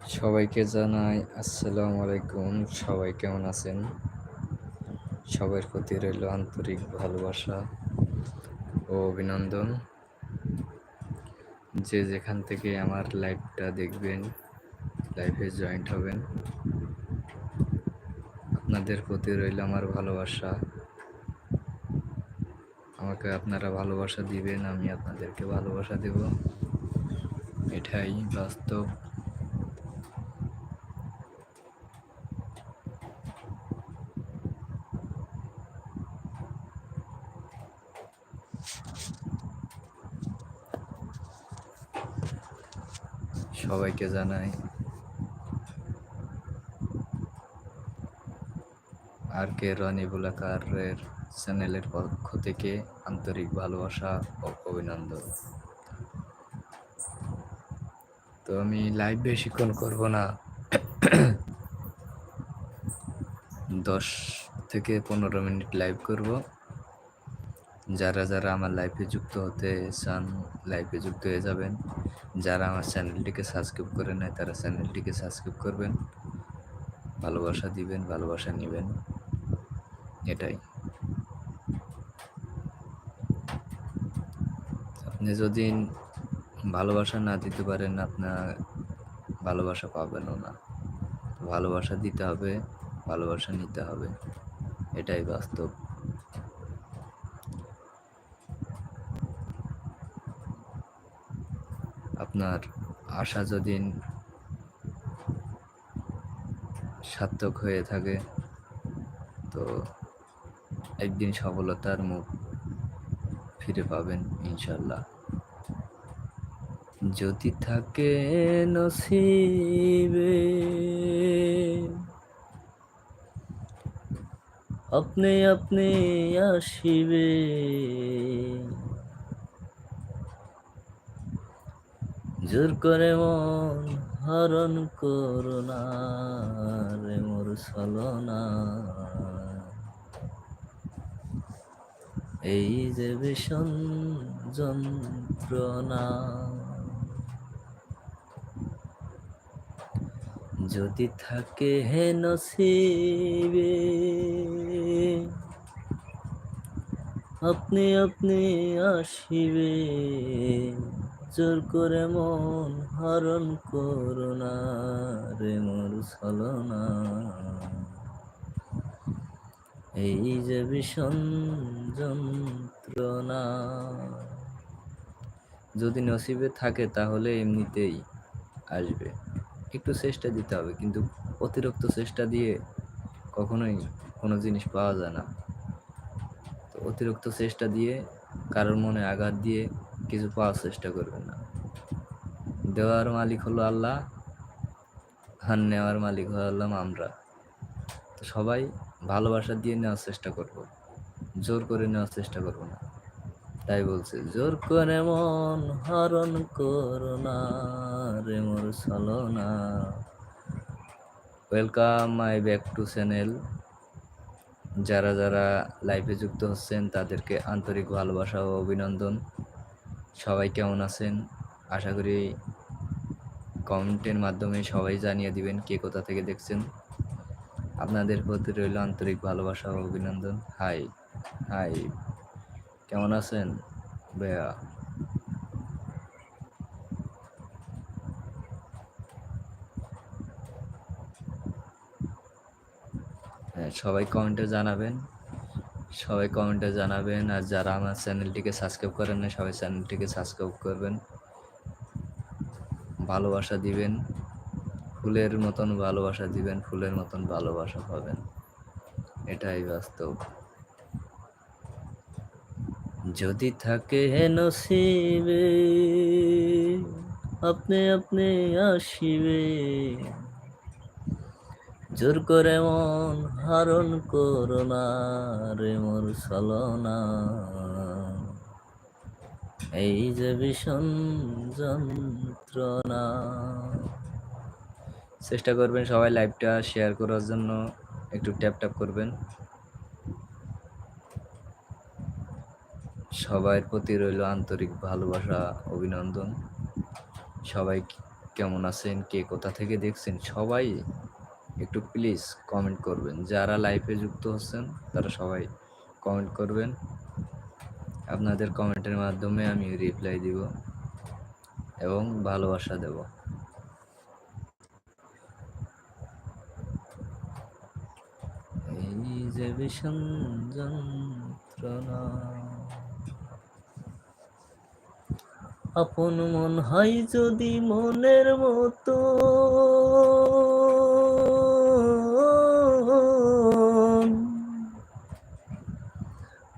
সবাইকে জানাই আসসালামু আলাইকুম। সবাই কেমন আছেন? সবার প্রতি রইল আন্তরিক ভালোবাসা ও অভিনন্দন। যে যেখান থেকে আমার লাইভটা দেখবেন, লাইভে জয়েন্ট হবেন, আপনাদের প্রতি রইল আমার ভালোবাসা। আমাকে আপনারা ভালোবাসা দিবেন, আমি আপনাদেরকে ভালোবাসা দেব। এটাই বাস্তব। সবাইকে জানাই। আর কে রনি বুলাকারের চ্যানেলের পক্ষ থেকে আন্তরিক ভালোবাসা ও অভিনন্দন। তো আমি লাইভ বেশিক্ষণ করব না। দশ থেকে পনেরো মিনিট লাইভ করব। যারা যারা আমার লাইফে যুক্ত হতে চান লাইফে যুক্ত হয়ে যাবেন। যারা আমার চ্যানেলটিকে সাবস্ক্রাইব করে নেয় তারা চ্যানেলটিকে সাবস্ক্রাইব করবেন। ভালোবাসা দিবেন, ভালোবাসা নেবেন। এটাই। আপনি যদি ভালোবাসা না দিতে পারেন, আপনার ভালোবাসা পাবেনও না। ভালোবাসা দিতে হবে, ভালোবাসা নিতে হবে। এটাই বাস্তব। আপনার আশা যদি সার্থক হয়ে থাকে, তো একদিন সফলতার মুখ ফিরে পাবেন ইনশাল্লাহ যদি থাকে নসিবে আপনি আপনি আসিবে। জোর করে মন হরণ করোনা রে মোর ছলনা। এই যে ভীষণ যন্ত্রণা, যদি থাকে হে নসিবে, আপনি আপনি আসিবে। জোর করে মন হরণ করোনা রে মোর ছলনা। এই যে ভীষণ যন্ত্রণা। যদি নসিবে থাকে তাহলে এমনিতেই আসবে। একটু চেষ্টা দিতে হবে, কিন্তু অতিরিক্ত চেষ্টা দিয়ে কখনোই কোনো জিনিস পাওয়া যায় না। তো অতিরিক্ত চেষ্টা দিয়ে, কারোর মনে আঘাত দিয়ে কিছু পাওয়ার চেষ্টা করবেন না। দেওয়ার মালিক হলো আল্লাহ, আর নেওয়ার মালিক হলাম আমরা। তো সবাই ভালোবাসা দিয়ে নেওয়ার চেষ্টা করব, জোর করে নেওয়ার চেষ্টা করব না। তাই বলছে, জোর করে মন হরণ করো না রে মোর না। Welcome my back to channel যারা যারা লাইভে যুক্ত হচ্ছেন, তাদেরকে আন্তরিক ভালোবাসা ও অভিনন্দন। সবাই কেমন আছেন? আশা করি কমেন্টের মাধ্যমে সবাই জানিয়ে দিবেন কে কোথা থেকে দেখছেন। আপনাদের প্রতি রইল আন্তরিক ভালোবাসা ও অভিনন্দন। হাই হাই কেমন আছেন বেয়া হ্যাঁ সবাই কমেন্টে জানাবেন। সবাই কমেন্টে জানাবেন আর যারা আমার চ্যানেলটিকে সাবস্ক্রাইব করেন না সবাই চ্যানেলটিকে সাবস্ক্রাইব করবেন। ভালোবাসা দিবেন, ফুলের মতন ভালোবাসা দিবেন, ফুলের মতন ভালোবাসা পাবেন। এটাই বাস্তব। যদি থাকে নসিবে, আপনি আপনি আসিবে। জোর করে মন হারণ করোনা রে মোর সলনা এই যে ভীষণ যন্ত্রণা। চেষ্টা করবেন সবাই লাইভটা শেয়ার করার জন্য, একটু ট্যাপ ট্যাপ করবেন। সবার প্রতি রইল আন্তরিক ভালোবাসা, অভিনন্দন। সবাই কেমন আছেন? কে কোথা থেকে দেখছেন? সবাই একটু প্লিজ কমেন্ট করবেন। যারা লাইফে যুক্ত হচ্ছেন, তারা সবাই কমেন্ট করবেন। আপনাদের কমেন্টের মাধ্যমে আমি রিপ্লাই দিব এবং ভালোবাসা দেব। এই যে ভীষণ যন্ত্রণা, আপন মন হয় যদি মনের মতো।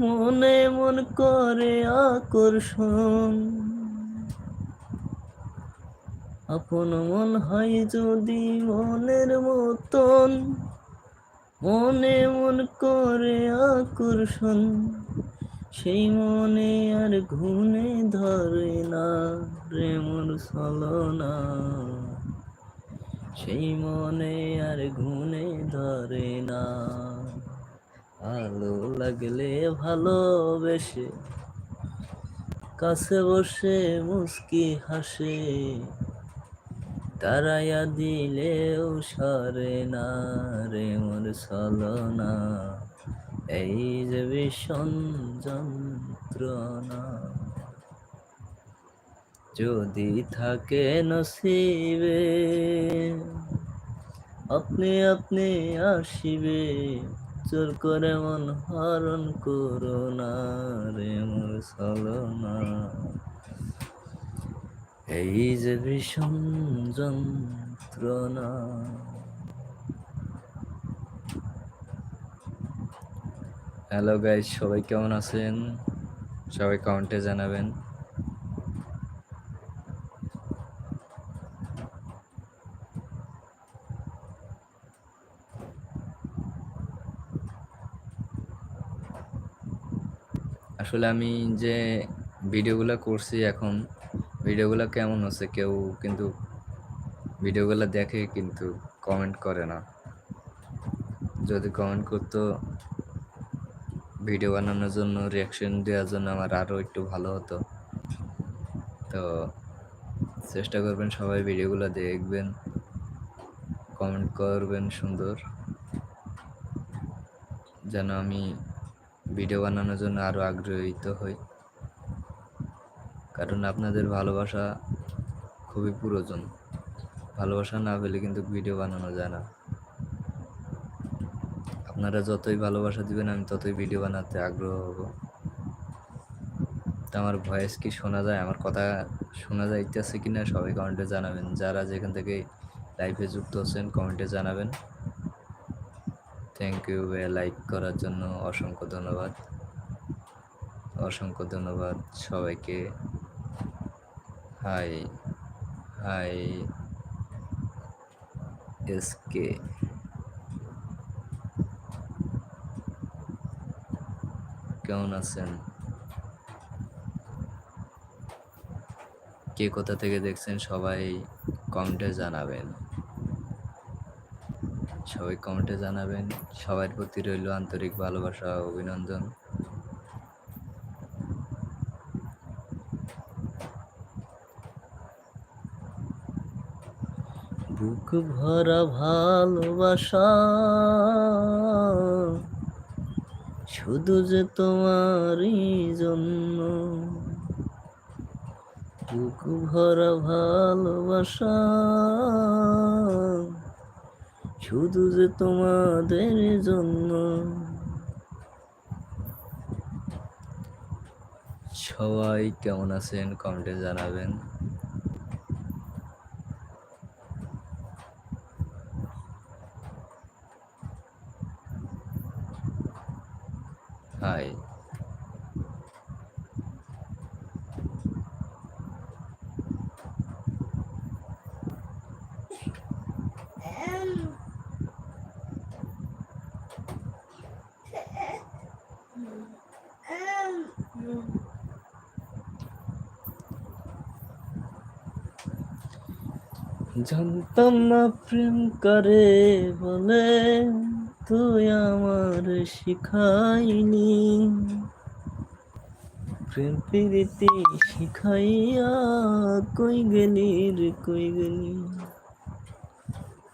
মনে মন করে আকর্ষণ। আপন মন হয় যদি মনের মতন, মনে মন করে আকর্ষণ। সেই মনে আর ঘুনে ধরে না রে মন না সেই মনে আর ঘুনে ধরে না। ভালো লাগলে ভালোবেসে, কাছে বসে মুস্কি হাসে তারাইয়া দিলেও সরে না রে মোর না এই যে ভীষণ যন্ত্রণা, যদি থাকে নসিবে, আপনি আপনি আসিবে জোর করে মন হরণ করো না রে মোর না এই যে ভীষণ যন্ত্রণা। হ্যালো গাইজ সবাই কেমন আছেন? সবাই কমেন্টে জানাবেন। আসলে আমি যে ভিডিওগুলো করছি এখন, ভিডিওগুলো কেমন হচ্ছে কেউ কিন্তু ভিডিওগুলো দেখে কিন্তু কমেন্ট করে না। যদি কমেন্ট করতো, ভিডিও বানানোর জন্য রিয়াকশন দেওয়ার জন্য আমার আরও একটু ভালো হতো। তো চেষ্টা করবেন সবাই ভিডিওগুলো দেখবেন কমেন্ট করবেন সুন্দর। যেন আমি ভিডিও বানানোর জন্য আরও আগ্রহীত হই। কারণ আপনাদের ভালোবাসা খুবই প্রয়োজন। ভালোবাসা না পেলে কিন্তু ভিডিও বানানো যায় না। আপনারা যতই ভালোবাসা দিবেন, আমি ততই ভিডিও বানাতে আগ্রহ হব। তো আমার ভয়েস কি শোনা যায়? আমার কথা শোনা যাইতেছে কিনা সবাই কমেন্টে জানাবেন। যারা যেখান থেকে লাইভে যুক্ত হচ্ছেন কমেন্টে জানাবেন। থ্যাংক ইউ লাইক করার জন্য অসংখ্য ধন্যবাদ। অসংখ্য ধন্যবাদ সবাইকে। হাই হাই এসকে কেমন আছেন? কে কোথা থেকে দেখছেন সবাই কমেন্টে জানাবেন। সবাই কমেন্টে জানাবেন। সবার প্রতি রইল আন্তরিক ভালোবাসা অভিনন্দন। বুক ভরা ভালোবাসা, শুধু যে তোমারই জন্য। বুক ভরা ভালোবাসা শুধু যে তোমাদের জন্য। সবাই কেমন আছেন কমেন্টে জানাবেন। হাই জানতাম না প্রেম করে বলে, তুই আমার শিখাইনি প্রেম প্রীতি শিখাইয়া কই গেলি রে, কই গেলি?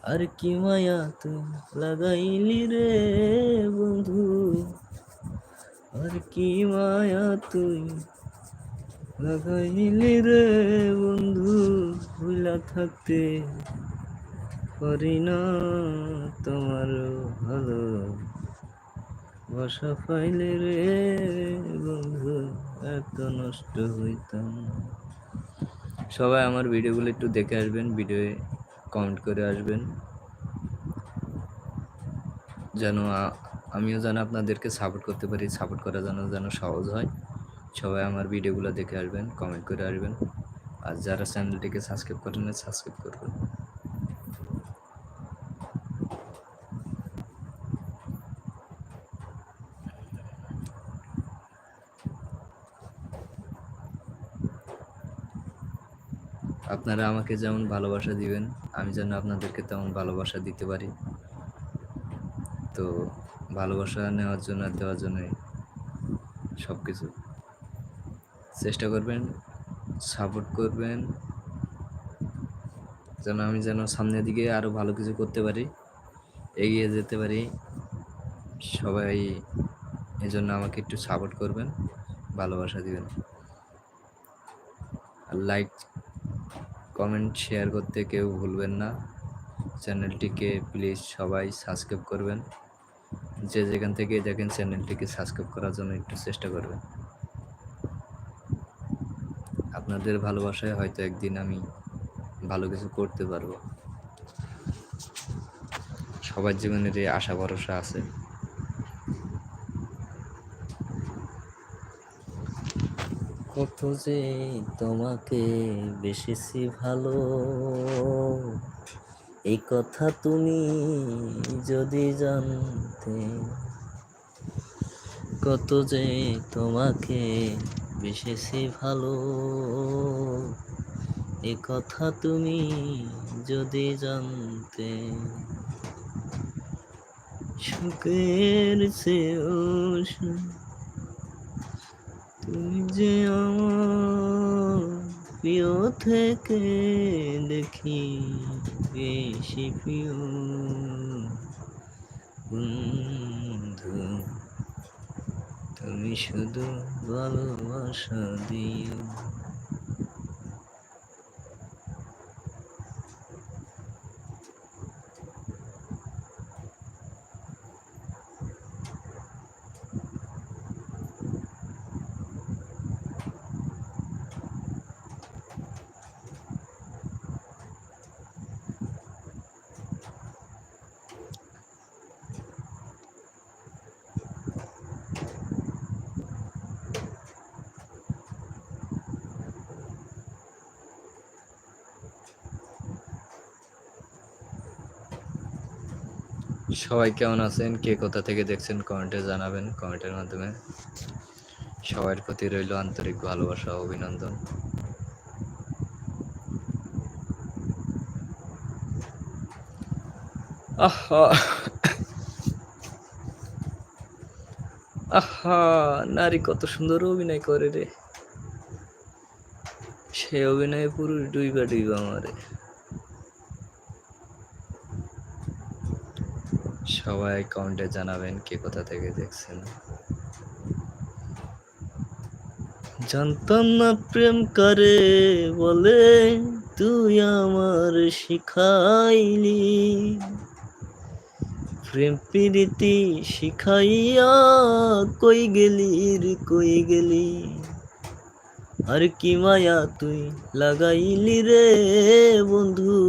আর কি মায়া তুই লাগাইলি রে, বন্ধু? আর কি মায়া তুই রে বন্ধু, ভুলা থাকতে পারি না তোমার ভালো বাসা পাইলে রে বন্ধু, এত নষ্ট হইতাম। সবাই আমার ভিডিওগুলো একটু দেখে আসবেন ভিডিওয়ে কমেন্ট করে আসবেন। যেন আমিও যেন আপনাদেরকে সাপোর্ট করতে পারি সাপোর্ট করা যেন যেন সহজ হয়। সবাই আমার ভিডিওগুলো দেখে আসবেন কমেন্ট করে আসবেন। আর যারা চ্যানেলটিকে সাবস্ক্রাইব করেন সাবস্ক্রাইব করবেন। আপনারা আমাকে যেমন ভালোবাসা দিবেন, আমি যেন আপনাদেরকে তেমন ভালোবাসা দিতে পারি। তো ভালোবাসা নেওয়ার জন্য দেওয়ার জন্য সব কিছু চেষ্টা করবেন সাপোর্ট করবেন, যেন আমি যেন সামনের দিকে আরও ভালো কিছু করতে পারি, এগিয়ে যেতে পারি। সবাই এজন্য আমাকে একটু সাপোর্ট করবেন, ভালোবাসা দিবেন। আর লাইক কমেন্ট শেয়ার করতে কেউ ভুলবেন না। চ্যানেলটিকে প্লিজ সবাই সাবস্ক্রাইব করবেন। যে যেখান থেকে দেখেন চ্যানেলটিকে সাবস্ক্রাইব করার জন্য একটু চেষ্টা করবেন। আপনাদের ভালোবাসায় হয়তো একদিন আমি ভালো কিছু করতে পারব। সবার জীবনের এই আশা, ভরসা আছে। কত যে তোমাকে বেশিছি ভালো, এই কথা তুমি যদি জানতে, কত যে তোমাকে বেশিছি ভালো। এ কথা তুমি যদি জানতে, সুখের চেয়েও তুমি যে আমার প্রিয় থেকে দেখি বেশি প্রিয়। বন্ধু তুমি শুধু ভালোবাসা দিও। সবাই কেমন আছেন? কে কোথা থেকে দেখছেন কমেন্টে জানাবেন কমেন্টের মাধ্যমে। সবার প্রতি রইল আন্তরিক ভালোবাসা, অভিনন্দন। আহা! নারী কত সুন্দর অভিনয় করে রে। সে অভিনয়ে পুরো ডুইবা ডুইবা আমারে সবাই কমেন্টে জানাবেন কে কোথা থেকে দেখছেন। জানতাম না প্রেম করে বলে, তুই আমার শিখাইলি। প্রেম প্রীতি শিখাইয়া কই গেলি কই গেলি? আর কি মায়া তুই লাগাইলি রে বন্ধু?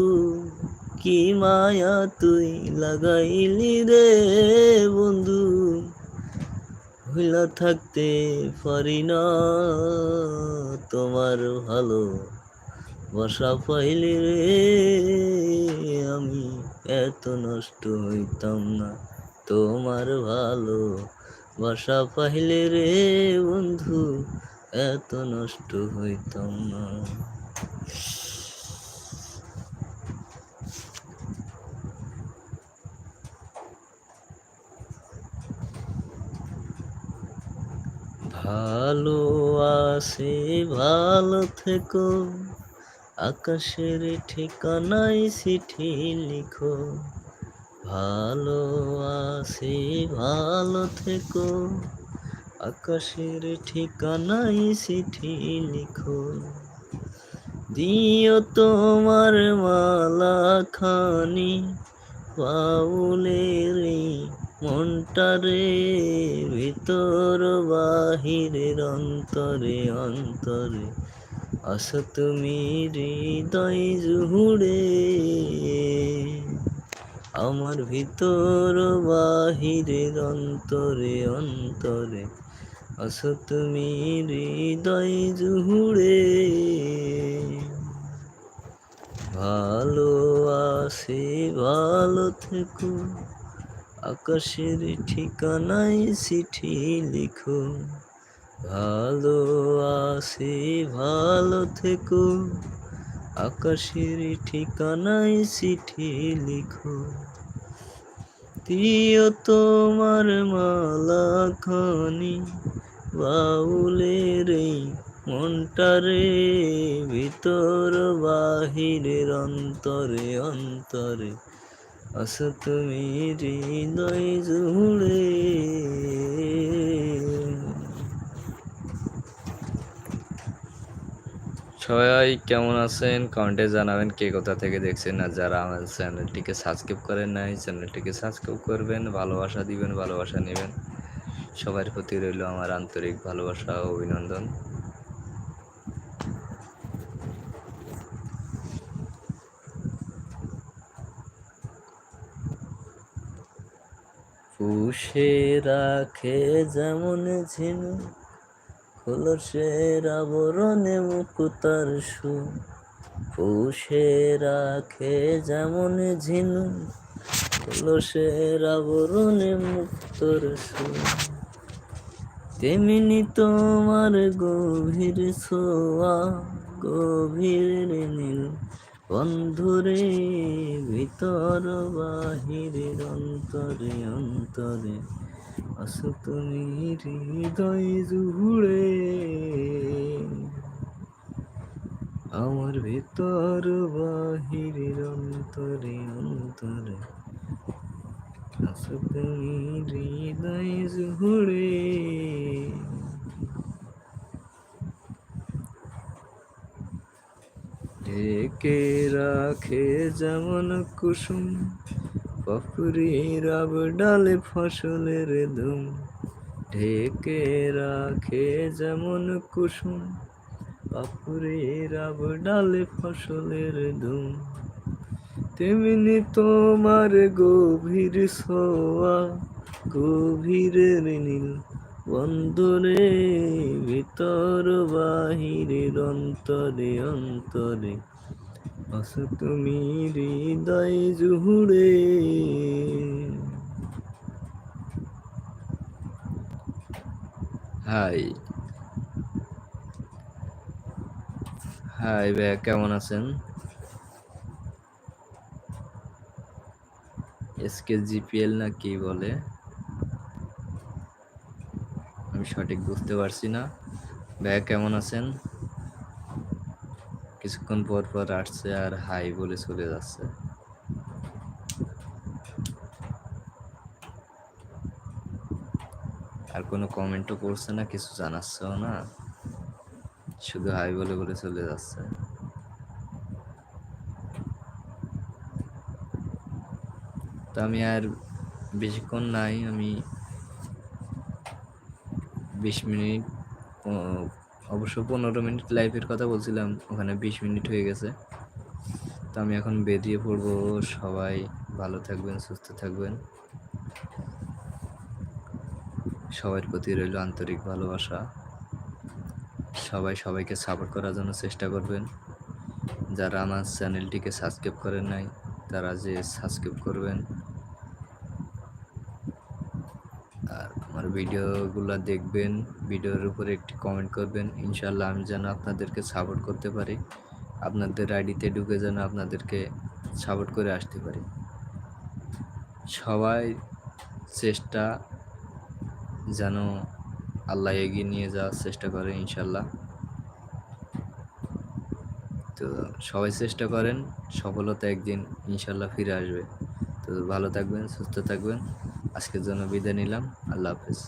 কি মায়া তুই লাগাইলি রে বন্ধু? ভুলা থাকতে পারি না তোমার ভালো বসা পাইলে রে আমি এত নষ্ট হইতাম না তোমার ভালো বাসা পাইলে রে বন্ধু, এত নষ্ট হইতাম না। ভালো আছে, ভালো থেকো। আকাশের ঠিকানায় চিঠি লিখো। ভালো আছে, ভালো থেকো। আকাশের ঠিকানায় চিঠি লিখো। দিও তোমার মালা খানি বাউলের এই মনটারে ভিতর বাহিরের অন্তরে অন্তরে। আসো তুমি হৃদয় জুড়ে। আমার ভিতর বাহিরের অন্তরে অন্তরে। আসো তুমি হৃদয় জুড়ে। ভালো আসে ভালো থেকো। আকাশের ঠিকানায় চিঠি লিখো। ভালো আসে ভালো থেকো। আকাশের ঠিকানায় চিঠি লিখো। দিও তোমার মালা খানি বাউলের এই মনটারে ভিতর বাহিরের অন্তরে অন্তরে আসো তুমি হৃদয় জুড়ে। সবাই কেমন আছেন? কমেন্টে জানাবেন কে কোথা থেকে দেখছেন আর যারা আমার চ্যানেলটিকে সাবস্ক্রাইব করেন নাই, চ্যানেলটিকে সাবস্ক্রাইব করবেন, ভালোবাসা দিবেন, ভালোবাসা নেবেন। সবার প্রতি রইল আমার আন্তরিক ভালোবাসা অভিনন্দন। পুষে রাখে যেমন ঝিনুক খোলসের আবরণে মুকুতার সু। পুষে রাখে যেমন ঝিনু, খোলসের আবরণে মুক্তর সু। তেমনি তোমার গভীর ছোয়া, গভীর নীল বন্ধুরে, ভিতর বাহিরের অন্তরে অন্তরে আসো তুমি হৃদয় জুড়ে। আমার ভিতর বাহিরের অন্তরে অন্তরে আসো তুমি হৃদয় জুড়ে। ঢেকে রাখে যেমন কুসুম। আব ডালে ফসলের ধুম ঢেকে রাখে যেমন কুসুম। আব ডালে ফসলের ধুম তেমনি তোমার গভীর সোয়া গভীর নীল বন্দরে ভিতর বাহিরের অন্তরে অন্তরে। আসো তুমি হৃদয় জুড়ে। হাই। হাই ভাইয়া, কেমন আছেন? এসকে জিপিএল না কি বলে? আমি সঠিক বুঝতে পারছি না। ভাইয়া কেমন আছেন? কিছুক্ষণ পর পর আসছে আর হাই বলে চলে যাচ্ছে। আর কোনো কমেন্টও করছে না, কিছু জানাচ্ছেও না। শুধু হাই বলে বলে চলে যাচ্ছে। তো আমি আর বেশিক্ষণ নাই, আমি বিশ মিনিট অবশ্য পনেরো মিনিট লাইভের কথা বলছিলাম, ওখানে বিশ মিনিট হয়ে গেছে। তো আমি এখন বেরিয়ে পড়ব, সবাই ভালো থাকবেন, সুস্থ থাকবেন। সবার প্রতি রইল আন্তরিক ভালোবাসা। সবাই সবাইকে সাপোর্ট করার জন্য চেষ্টা করবেন। যারা আমার চ্যানেলটিকে সাবস্ক্রাইব করেন নাই, তারা যে সাবস্ক্রাইব করবেন আর আমার ভিডিওগুলো দেখবেন, ভিডিওর উপরে একটি কমেন্ট করবেন ইনশাল্লাহ আমি যেন আপনাদেরকে সাপোর্ট করতে পারি। আপনাদের আইডিতে ঢুকে যেন আপনাদেরকে সাপোর্ট করে আসতে পারি। সবাই চেষ্টা যেন আল্লাহ এগিয়ে নিয়ে যাওয়ার চেষ্টা করে ইনশাল্লাহ তো সবাই চেষ্টা করেন, সফলতা একদিন ইনশাল্লাহ ফিরে আসবে। তো ভালো থাকবেন, সুস্থ থাকবেন। আজকের জন্য বিদায় নিলাম। আল্লাহ হাফেজ।